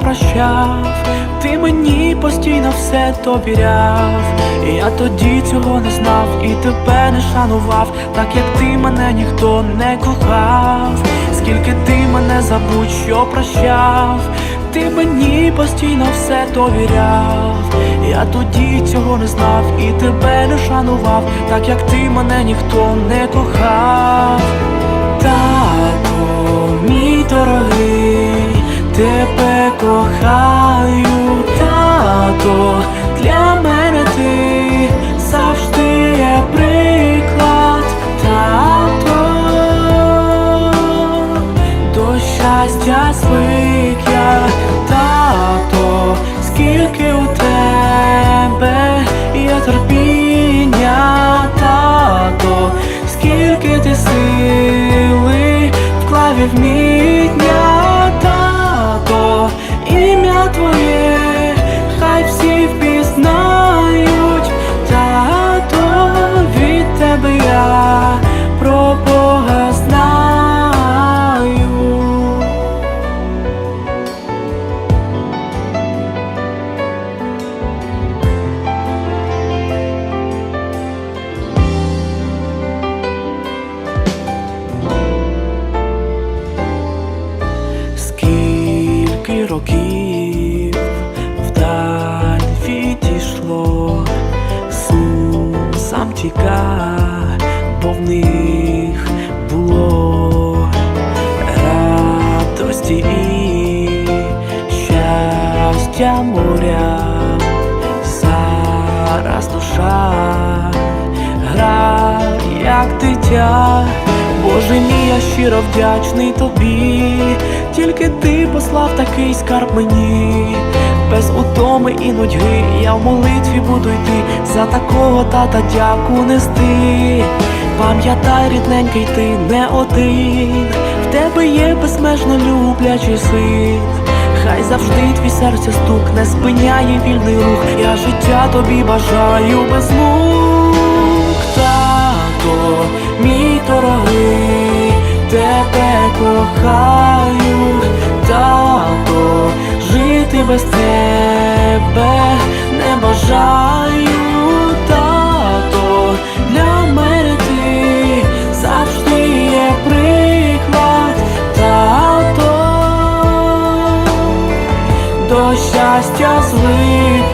прощав, ти мені постійно все довіряв. Я тоді цього не знав і тебе не шанував, так як ти мене ніхто не кохав, скільки ти мене забудь, що прощав, ти мені постійно все довіряв. Я тоді цього не знав і тебе не шанував, так як ти мене ніхто не кохав. Тато, мій дорогий, тебе кохаю, тато, для мене ти завжди є приклад, тато, до щастя звик я, тато, скільки у тебе є терпіння, тато, скільки ти сили вклав і вміння, вдячний тобі, тільки ти послав такий скарб мені, без утоми і нудьги, я в молитві буду йти, за такого тата дяку нести. Пам'ятай, рідненький, ти не один, в тебе є безмежно люблячий син. Хай завжди твій серця стук не спиняє вільний рух. Я життя тобі бажаю без мук, тато, мій дорогий, тебе кохаю, тато, жити без тебе не бажаю, тато, для мене ти завжди є приклад, тато. До щастя звик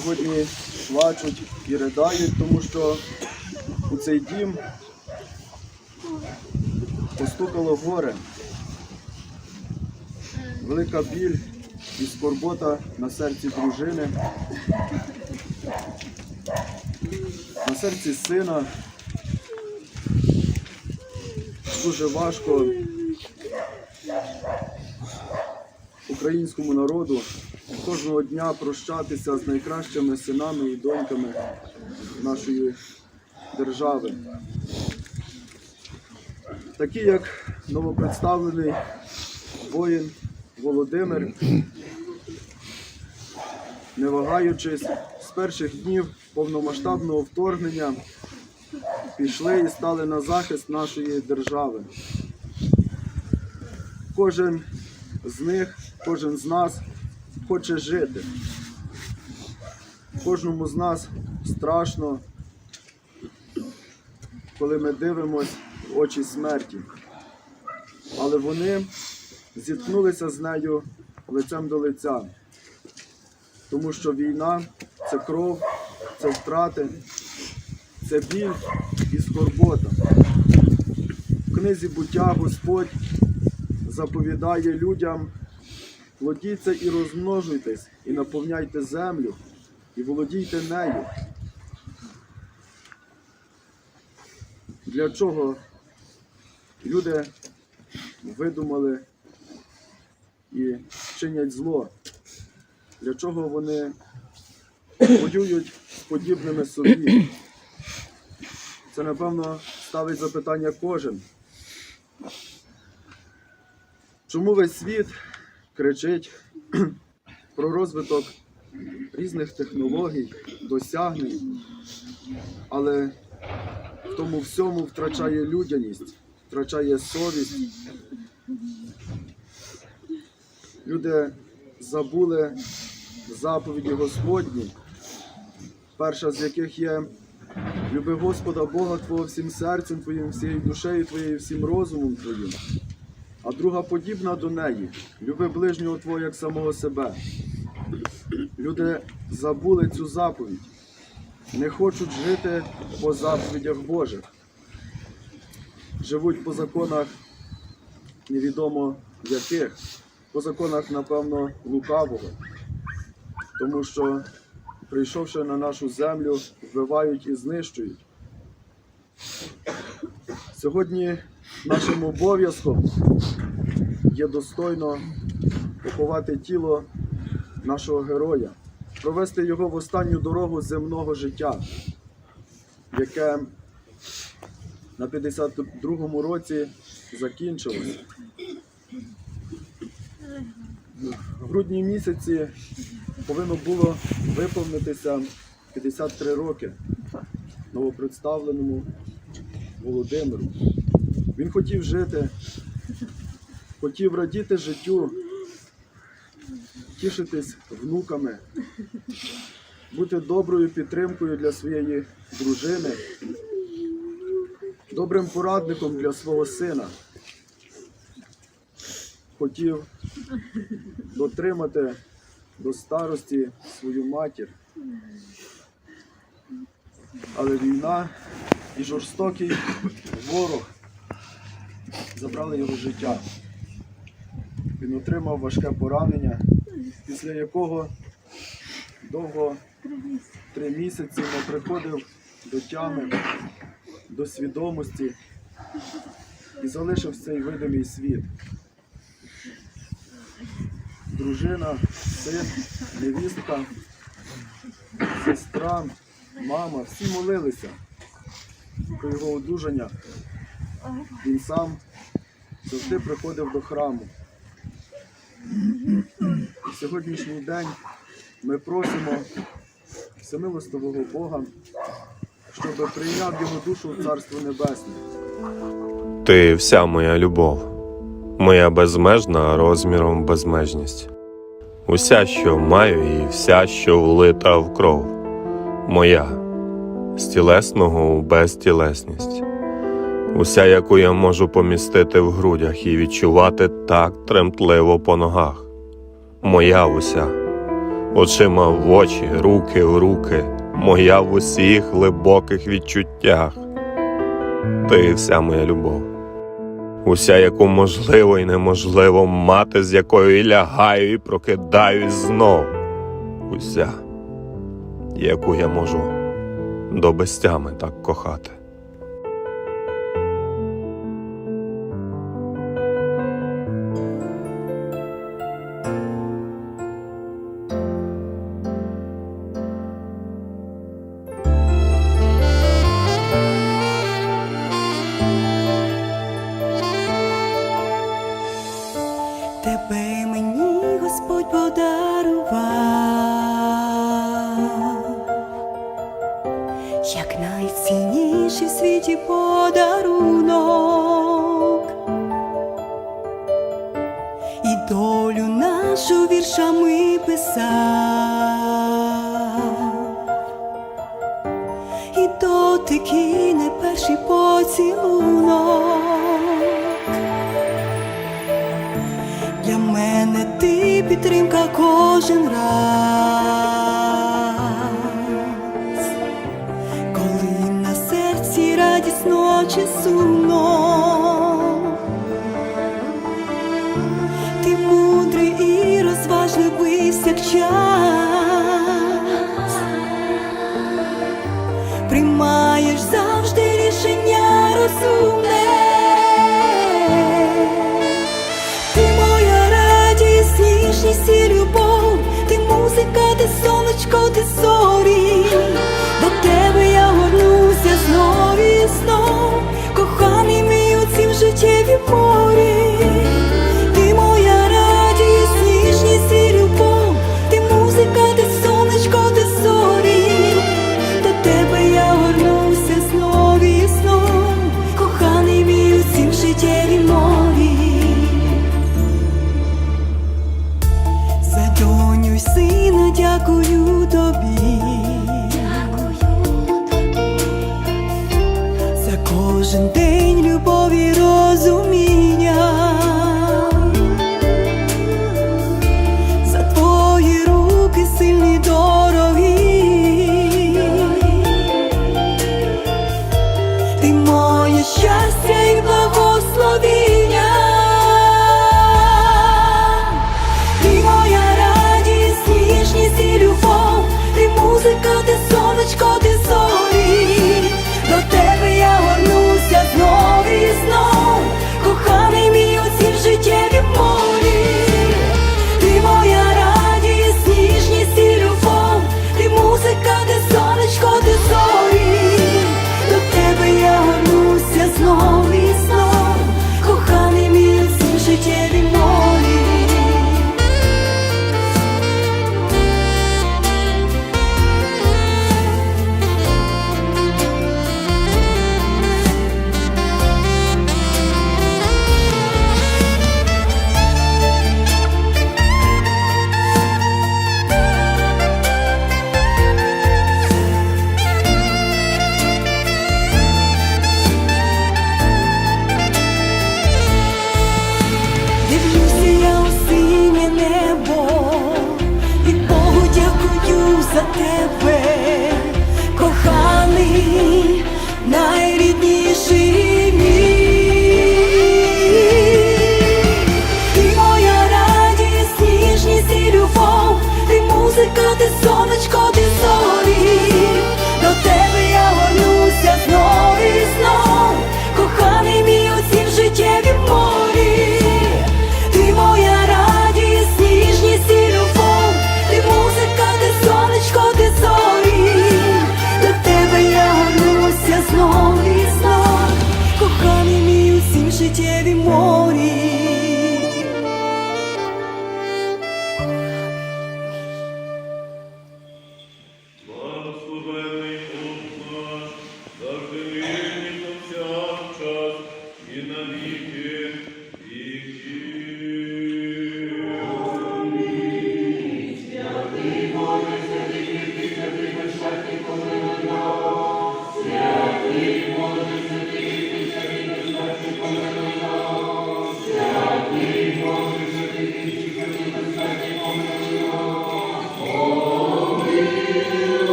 сьогодні плачуть і ридають, тому що у цей дім постукало горе. Велика біль і скорбота на серці дружини, на серці сина. Дуже важко українському народу кожного дня прощатися з найкращими синами і доньками нашої держави. Такі як новопредставлений воїн Володимир, не вагаючись, з перших днів повномасштабного вторгнення пішли і стали на захист нашої держави. Кожен з них, кожен з нас хоче жити. Кожному з нас страшно, коли ми дивимося в очі смерті. Але вони зіткнулися з нею лицем до лиця. Тому що війна це кров, це втрати, це біль і скорбота. В книзі буття Господь заповідає людям, плодіться і розмножуйтесь, і наповняйте землю, і володійте нею. Для чого люди видумали і чинять зло? Для чого вони воюють з подібними собі? Це, напевно, ставить запитання кожен. Чому весь світ кричить про розвиток різних технологій, досягнень, але в тому всьому втрачає людяність, втрачає совість. Люди забули заповіді Господні, перша з яких є люби Господа Бога Твого всім серцем Твоїм, всією душею Твоєю, всім розумом Твоїм. А друга подібна до неї люби ближнього Твого як самого себе. Люди забули цю заповідь, не хочуть жити по заповідях Божих. Живуть по законах невідомо яких, по законах, напевно, лукавого. Тому що, прийшовши на нашу землю, вбивають і знищують. Сьогодні нашим обов'язком є достойно поховати тіло нашого героя, провести його в останню дорогу земного життя, яке на 52-му році закінчилось. В грудні місяці повинно було виповнитися 53 роки новопредставленому Володимиру. Він хотів жити, хотів радіти життю, тішитись внуками, бути доброю підтримкою для своєї дружини, добрим порадником для свого сина. Хотів дотримати до старості свою матір. Але війна і жорстокий ворог забрали його життя. Він отримав важке поранення, після якого довго три місяці не приходив до тями, до свідомості і залишив цей видимий світ. Дружина, син, невістка, сестра, мама, всі молилися про його одужання. Він сам завжди приходив до храму. І сьогоднішній день ми просимо всемилостивого Бога, щоб прийняв його душу в Царство Небесне. Ти вся моя любов, моя безмежна розміром безмежність. Уся, що маю, і вся, що влита в кров, моя з тілесного у безтілесність, уся, яку я можу помістити в грудях і відчувати так тремтливо по ногах. Моя уся, очима в очі, руки в руки, моя в усіх глибоких відчуттях. Ти вся моя любов, уся, яку можливо і неможливо мати, з якою і лягаю, і прокидаюсь знов, уся, яку я можу до безтями так кохати. І любов, ти музика, ти сонечко, ти зорі, до тебе я горнуся знов і знов, коханий мій у цім життєві морі. кожен день любові розумі.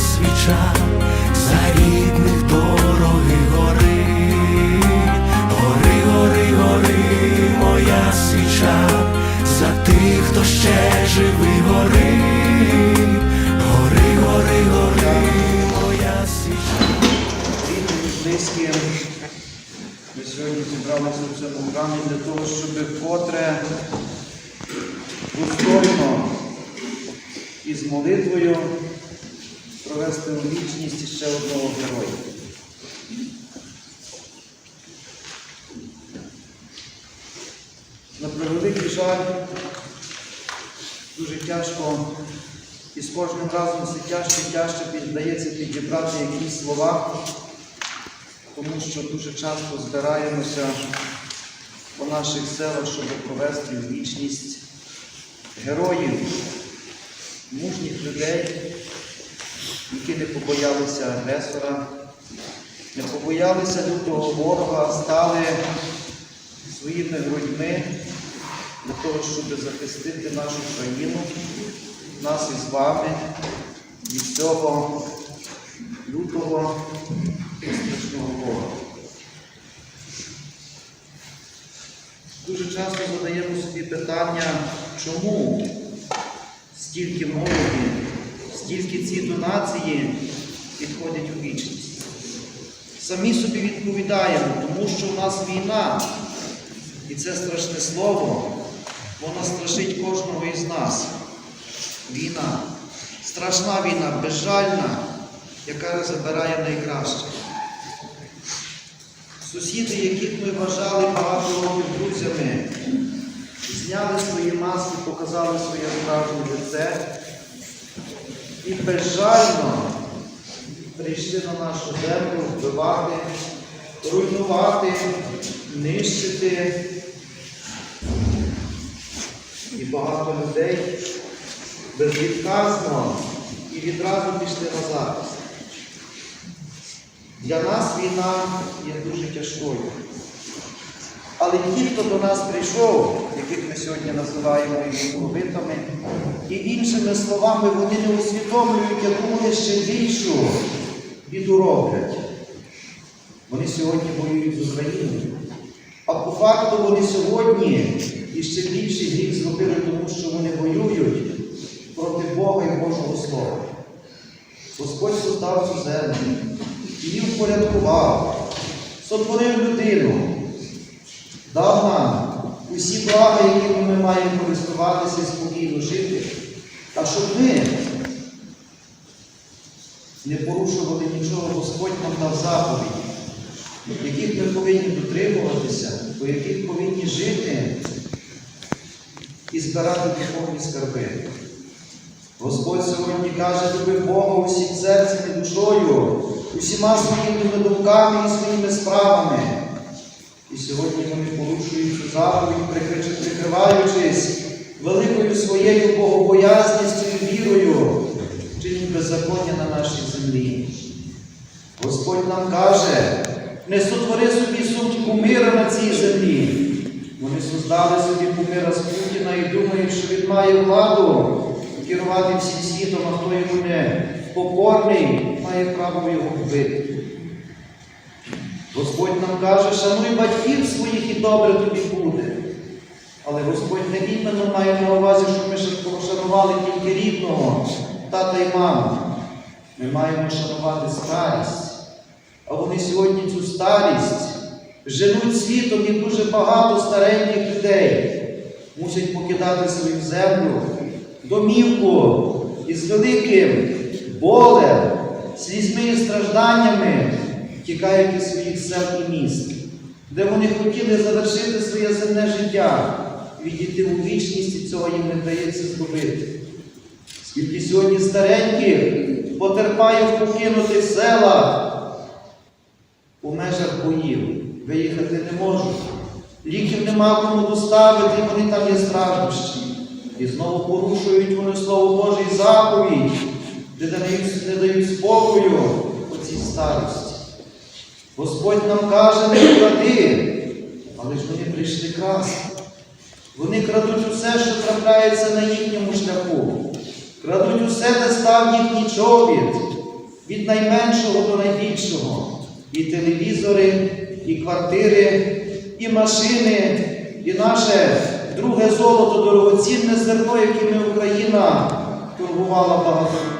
Свіча, за рідних дорогих гори, гори, гори, гори, моя свіча, за тих, хто ще живий, гори, гори, гори, гори, моя свіча. близьким. Ми сьогодні зібралися в цьому храмі для того, щоб вкотре достойно і з молитвою провести у вічність ще одного героя. На превеликий жаль, дуже тяжко і з кожним разом все тяжче і тяжче піддається підібрати якісь слова, тому що дуже часто збираємося по наших селах, щоб провести вічність героїв, мужніх людей, які не побоялися агресора, не побоялися лютого ворога, стали своїми грудьми для того, щоб захистити нашу країну, нас із вами від цього лютого і страшного ворога. Дуже часто задаємо собі питання, чому стільки молоді, стільки ці донації відходять у вічність. Самі собі відповідаємо, тому що в нас війна, і це страшне слово, воно страшить кожного із нас. Війна, страшна війна, безжальна, яка забирає найкраще. Сусіди, яких ми вважали багато років друзями, зняли свої маски, показали своє справжнє лице і безжально прийшли на нашу землю вбивати, руйнувати, нищити. І багато людей безвідказно і відразу пішли на захист. Для нас війна є дуже тяжкою. Але ті, хто до нас прийшов, яких ми сьогодні називаємо московитами, і іншими словами, вони не усвідомлюють, яку вони ще більшу біду роблять. Вони сьогодні воюють з Україною. А по факту вони сьогодні іще більший гріх зробили, тому що вони воюють проти Бога і Божого Слова. Господь создав цю землю, її впорядкував, сотворив людину, дав нам усі блага, якими ми маємо користуватися і спокійно жити. А щоб ми не порушували нічого, Господь нам дав заповіді, яких ми повинні дотримуватися, по яких повинні жити і збирати духовні скарби. Господь сьогодні каже, люби Бога усім серцем і душою, усіма своїми думками і своїми справами. І сьогодні вони порушують цю заповідь, прикриваючись великою своєю богобоязністю і вірою, чинять беззаконня на нашій землі. Господь нам каже, не сотвори собі суть кумира на цій землі. Вони создали собі кумира з Путіна і думають, що він має владу керувати всім світом, а хто йому не покорний, має право його вбити. Господь нам каже, шануй батьків своїх і добре тобі буде. Але Господь не іменно має на увазі, що ми ще пошанували тільки рідного, тата і маму. Ми маємо шанувати старість. А вони сьогодні цю старість женуть світом і дуже багато стареньких людей мусять покидати свою землю, домівку із великим болем, слізьми і стражданнями тікають із своїх сел і міст, де вони хотіли завершити своє земне життя, відійти у вічність, і цього їм не вдається зробити. Скільки сьогодні стареньких потерпає в покинутих селах у межах боїв, виїхати не можуть. Ліків нема кому доставити, і вони там є страждущі. І знову порушують вони Слово Боже і заповідь, де не дають спокою оцій старості. Господь нам каже, не кради, але ж вони прийшли красти. Вони крадуть усе, що трапляється на їхньому шляху. Крадуть усе, де став їхній чобіт, від найменшого до найбільшого. І телевізори, і квартири, і машини, і наше друге золото, дорогоцінне зерно, яким Україна торгувала багато.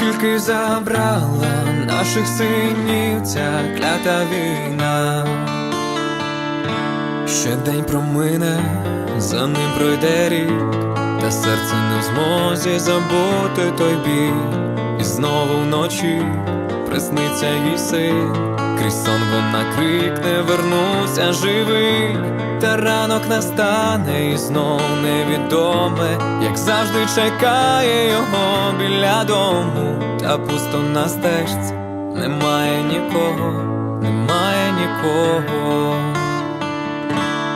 Скільки забрала наших синів ця клята війна, ще день промине, за ним пройде рік, та серце не в змозі забути той біль, і знову вночі присниться їй син, крізь сон вона крикне, вернуся живий, та ранок настане і знов невідоме, як завжди чекає його біля дому, та пусто на стежці, немає нікого, немає нікого.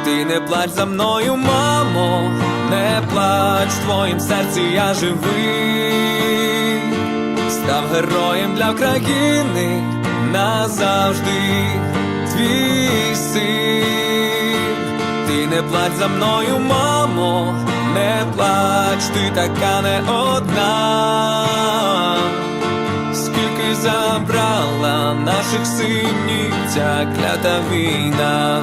Ти не плач за мною, мамо, не плач, в твоїм серці я живий, став героєм для країни назавжди твій син. Ти не плач за мною, мамо, не плач, ти така не одна. Скільки забрала наших синів ця клята війна.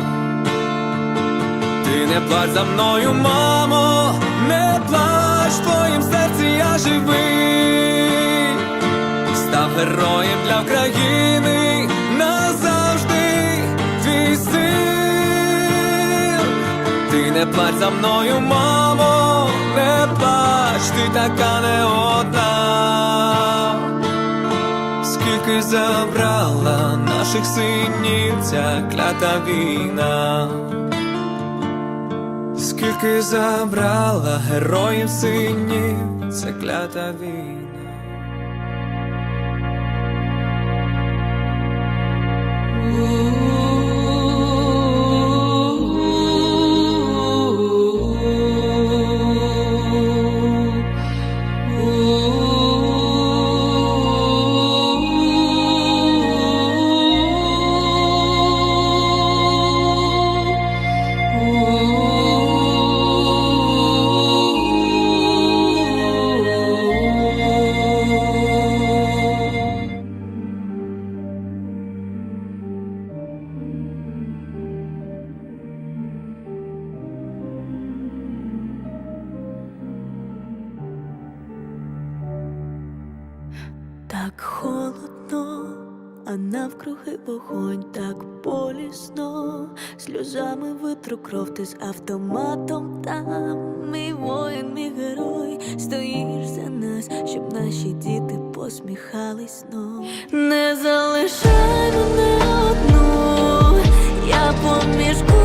Ти не плач за мною, мамо, не плач, в твоїм серці я живий, став героєм для України Не плач за мною, мамо, не плач, ти така не одна, скільки забрала наших синів ця клята війна, скільки забрала героїв синів ця клята війна. Ooh. вогонь так болісно, сльозами витру кров ти з автоматом там, мій воїн, мій герой, стоїш за нас, щоб наші діти посміхались сном. Не залишай мене одну, я поміжку.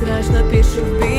Страшно пишу в